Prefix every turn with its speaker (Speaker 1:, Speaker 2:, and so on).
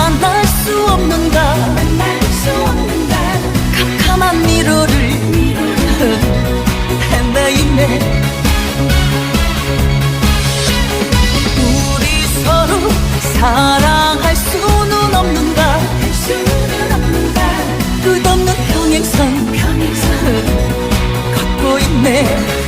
Speaker 1: 만날 수 없는가? 만날 수 없는가? 캄캄한 미로를 헤매이네 우리 서로 사랑할 수는 없는가? 할 수는 없는가? 끝없는 평행선 평행선. 걷고 있네.